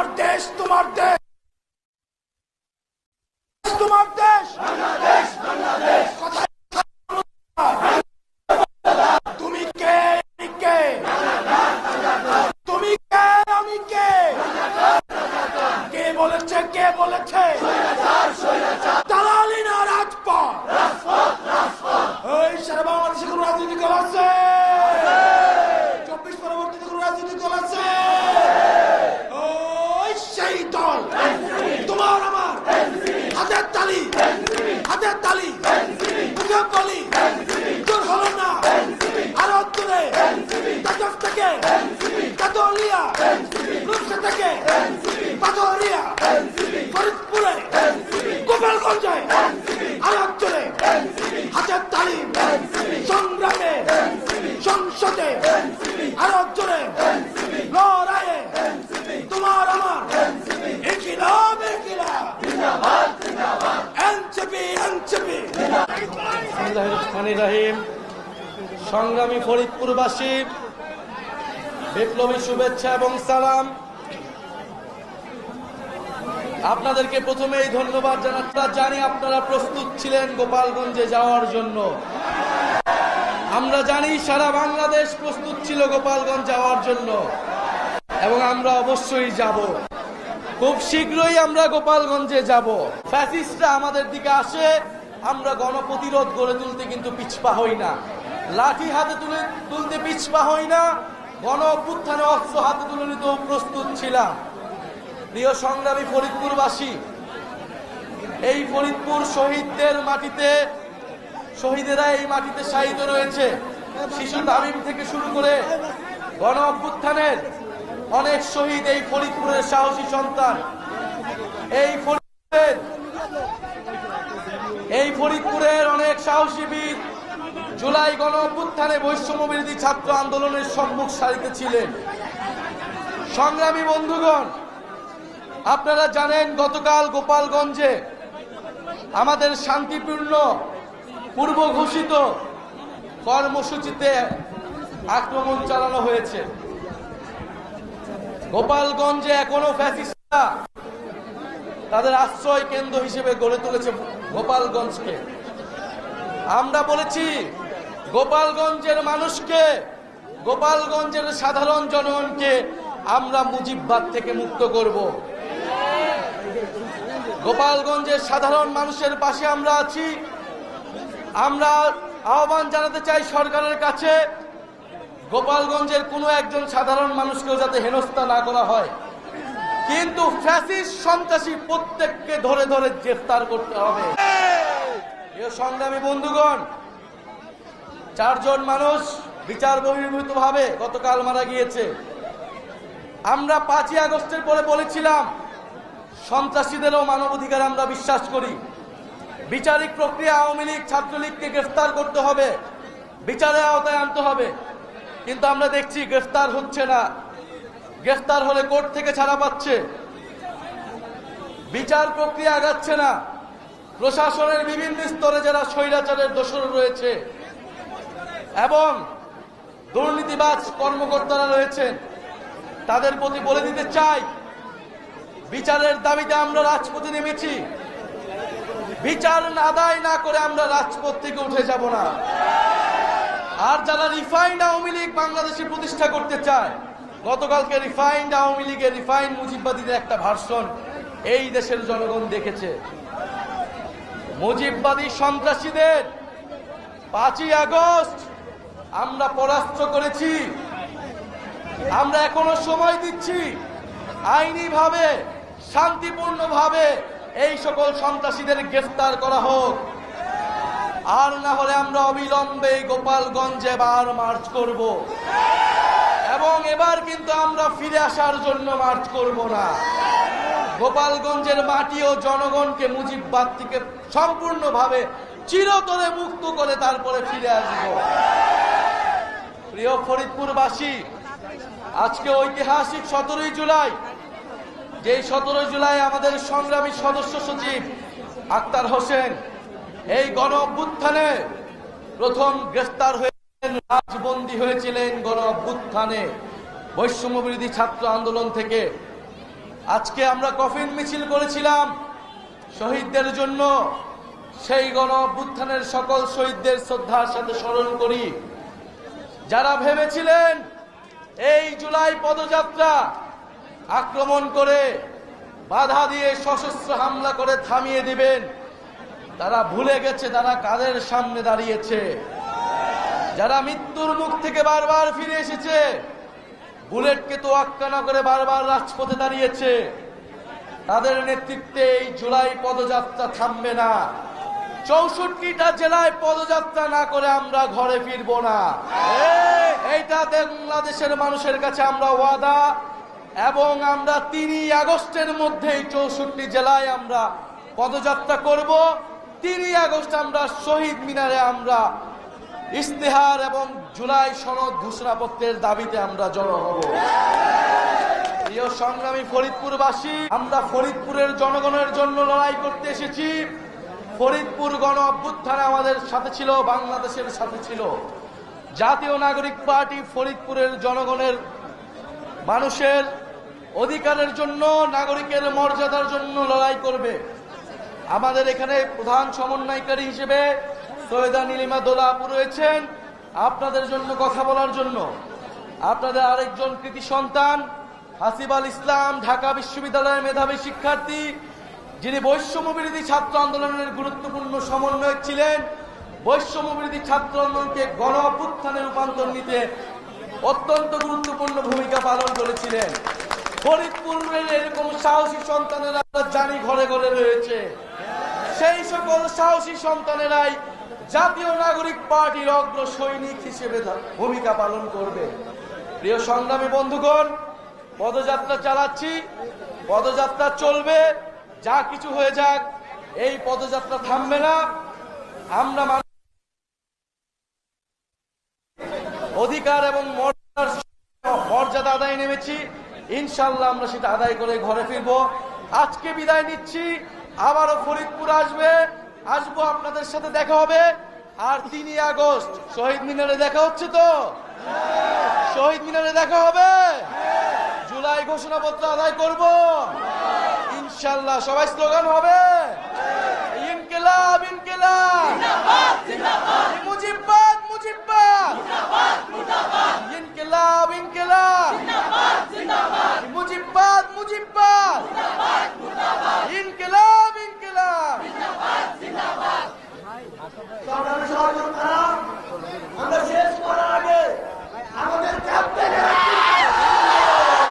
আমার দেশ তোমার দেশ সংগ্রামী ফরিদপুরবাসী, বিপ্লবী শুভেচ্ছা এবং সালাম। আপনাদেরকে প্রথমেই ধন্যবাদ জানাচ্ছি। জানি আপনারা প্রস্তুত ছিলেন গোপালগঞ্জে যাওয়ার জন্য। আমরা জানি সারা বাংলাদেশ প্রস্তুত ছিল গোপালগঞ্জ যাওয়ার জন্য। এবং আমরা অবশ্যই যাব। খুব শীঘ্রই আমরা গোপালগঞ্জে যাব। ফ্যাসিস্টরা আমাদের দিকে আসে, আমরা গণপ্রতিরোধ গড়ে তুলতে কিন্তু পিছপা হই না। লাঠি হাতে তুলে তুলতে পিছপা হই না। গণ অভ্যুত্থানে অস্ত্র হাতে তুলে নিতেও প্রস্তুত ছিলাম। প্রিয় সংগ্রামী ফরিদপুরবাসী, এই ফরিদপুর শহীদদের মাটিতে, শহীদেরা এই মাটিতে শায়িত রয়েছে। শিশু তামিম থেকে শুরু করে গণ অভ্যুত্থানের অনেক শহীদ এই ফরিদপুরের সাহসী সন্তান। এই ফরিদপুরের এই ফরিদপুরের অনেক সাহসী বীর জুলাই গণ অভ্যুত্থানে বৈষম্য বিরোধী ছাত্র আন্দোলনের সম্মুখ সারিতে ছিলেন। সংগ্রামী বন্ধুগণ, আপনারা জানেন গতকাল গোপালগঞ্জে আমাদের শান্তিপূর্ণ পূর্ব ঘোষিত কর্মসূচিতে আক্রমণ চালানো হয়েছে। গোপালগঞ্জে এখনও ফ্যাসিস্টরা তাদের আশ্রয় কেন্দ্র হিসেবে গড়ে তুলেছে গোপালগঞ্জকে। আমরা বলেছি গোপালগঞ্জের মানুষকে, গোপালগঞ্জের সাধারণ জনগণকে আমরা মুজিববাদ থেকে মুক্ত করব। গোপালগঞ্জের সাধারণ মানুষের পাশে আমরা আছি। আমরা আহ্বান জানাতে চাই সরকারের কাছে, গোপালগঞ্জের কোনো একজন সাধারণ মানুষকেও যাতে হেনস্থা না করা হয়। কিন্তু ফ্যাসিস্ট সন্ত্রাসী প্রত্যেককে ধরে ধরে গ্রেফতার করতে হবে। সংগ্রামী বন্ধুগণ চারজন মানুষ বিচার বহির্ভূত ভাবে গতকাল মারা গিয়েছে। আমরা পাঁচই আগস্টের পরে বলেছিলাম, সন্ত্রাসীদেরও মানবাধিকার আমরা বিশ্বাস করি। বিচারিক প্রক্রিয়া আওয়ামী লীগ, ছাত্রলীগকে গ্রেফতার করতে হবে, বিচারের আওতায় আনতে হবে। কিন্তু আমরা দেখছি গ্রেফতার হচ্ছে না। গ্রেফতার হলে কোর্ট থেকে ছাড়া পাচ্ছে। বিচার প্রক্রিয়া আগাচ্ছে না। প্রশাসনের বিভিন্ন স্তরে যারা স্বৈরাচারের দোষর রয়েছে এবং দুর্নীতিবাজ কর্মকর্তারা রয়েছেন। তাদের প্রতি বলে দিতে চাই, বিচারের দাবিতে আমরা রাজপথে নেমেছি। বিচার আদায় না করে আমরা রাজপথ থেকে উঠে যাব না। আর যারা রিফাইন্ড আওয়ামী লীগ বাংলাদেশে প্রতিষ্ঠা করতে চায়, গতকালকে রিফাইন্ড আওয়ামী লীগের রিফাইন্ড মুজিববাদীদের একটা ভার্সন এই দেশের জনগণ দেখেছে। মুজিববাদী সন্ত্রাসীদের পাঁচই আগস্ট আমরা পরাস্ত করেছি। আমরা এখনও সময় দিচ্ছি। আইনি ভাবে শান্তিপূর্ণ ভাবে এই সকল সন্ত্রাসীদের গ্রেফতার করা হোক। আর না হলে আমরা অবিলম্বে গোপালগঞ্জে বার মার্চ করব। এবং এবার কিন্তু আমরা ফিরে আসার জন্য মার্চ করব না। গোপালগঞ্জের মাটি ও জনগণকে মুজিববাদ থেকে সম্পূর্ণভাবে চিরতরে মুক্ত করে তারপরে ফিরে আসব। প্রিয় ফরিদপুরবাসী, আজকে ঐতিহাসিক সতেরোই জুলাই। যে সতেরোই জুলাই আমাদের সংগ্রামী সদস্য সচিব আক্তার হোসেন, এই গণ অভ্যুত্থানে প্রথম গ্রেফতার হয়েছিলেন রাজবন্দী হয়েছিলেন গণ অভ্যুত্থানে বৈষম্য বিরোধী ছাত্র আন্দোলন থেকে। আজকে আমরা কফিন মিছিল করেছিলাম শহীদদের জন্য। সেই গণ অভ্যুত্থানের সকল শহীদদের শ্রদ্ধার সাথে স্মরণ করি। যারা ভেবেছিলেন এই জুলাই পদযাত্রা আক্রমণ করে বাধা দিয়ে সশস্ত্র হামলা করে থামিয়ে দিবেন, তারা ভুলে গেছে, তারা কাদের সামনে দাঁড়িয়েছে। যারা মৃত্যুর মুখ থেকে বারবার ফিরে এসেছে, বুলেটকে তো আক্কা না করে বারবার রাজপথে দাঁড়িয়েছে। তাদের নেতৃত্বে এই জুলাই পদযাত্রা থামবে না। চৌষট্টিটা জেলায় পদযাত্রা না করে আমরা ঘরে ফিরবো না। এইটা বাংলাদেশের মানুষের কাছে আমরা ওয়াদা, এবং আমরা তিনই আগস্টের মধ্যেই চৌষট্টি জেলায় আমরা পদযাত্রা করব। তিনই আগস্ট আমরা শহীদ মিনারে আমরা ইস্তেহার এবং জুলাই সনদ ঘোষণাপত্রের দাবিতে আমরা জড়ো হব। প্রিয় সংগ্রামী ফরিদপুরবাসী, আমরা ফরিদপুরের জনগণের জন্য লড়াই করতে এসেছি। ফরিদপুর গণ অভ্যুত্থানে আমাদের সাথে ছিল, বাংলাদেশের সাথে ছিল। জাতীয় নাগরিক পার্টি ফরিদপুরের জনগণের মানুষের অধিকারের জন্য, নাগরিকের মর্যাদার জন্য লড়াই করবে। আমাদের এখানে প্রধান সমন্বয়কারী হিসেবে সৈয়দা নীলিমা দোলাপু রয়েছেন। আপনাদের জন্য কথা বলার জন্য। আপনাদের আরেকজন কৃতি সন্তান, হাসিব আল ইসলাম, ঢাকা বিশ্ববিদ্যালয়ের মেধাবী শিক্ষার্থী, যিনি বৈষম্য বিরোধী ছাত্র আন্দোলনের গুরুত্বপূর্ণ সমন্বয়ক ছিলেন। বৈষম্য বিরোধী ছাত্র আন্দোলনকে গণ অভ্যুত্থানে রূপান্তর নিতে অত্যন্ত গুরুত্বপূর্ণ ভূমিকা পালন করেছিলেন। ফরিদপুরের এরকম সাহসী সন্তানেরা আমরা জানি ঘরে ঘরে রয়েছে। সেই সকল সাহসী সন্তানেরাই জাতীয় নাগরিক পার্টির অগ্র সৈনিক হিসেবে ভূমিকা পালন করবে। প্রিয় সংগ্রামী বন্ধুগণ, পদযাত্রা চালাচ্ছি, পদযাত্রা চলবে, যা কিছু হয়ে যাক, এই পদযাত্রা থামবে না। আমরা মানুষ অধিকার এবং মর্যাদার মর্যাদা আদায় নেমেছি। ইনশাল্লাহ আমরা সেটা আদায় করে ঘরে ফিরবো। আজকে বিদায় নিচ্ছি। আবারও ফরিদপুর আসবে। আসব আপনাদের সাথে দেখা হবে। আর তিনই আগস্ট শহীদ মিনারে দেখা হচ্ছে তো? শহীদ মিনারে দেখা হবে? জুলাই ঘোষণাপত্র আদায় করব। ইনশাল্লাহ সবাই স্লোগান হবে। ইনকেলাব ইনকেলাব। இன்கிலாப் இன்கிலாப்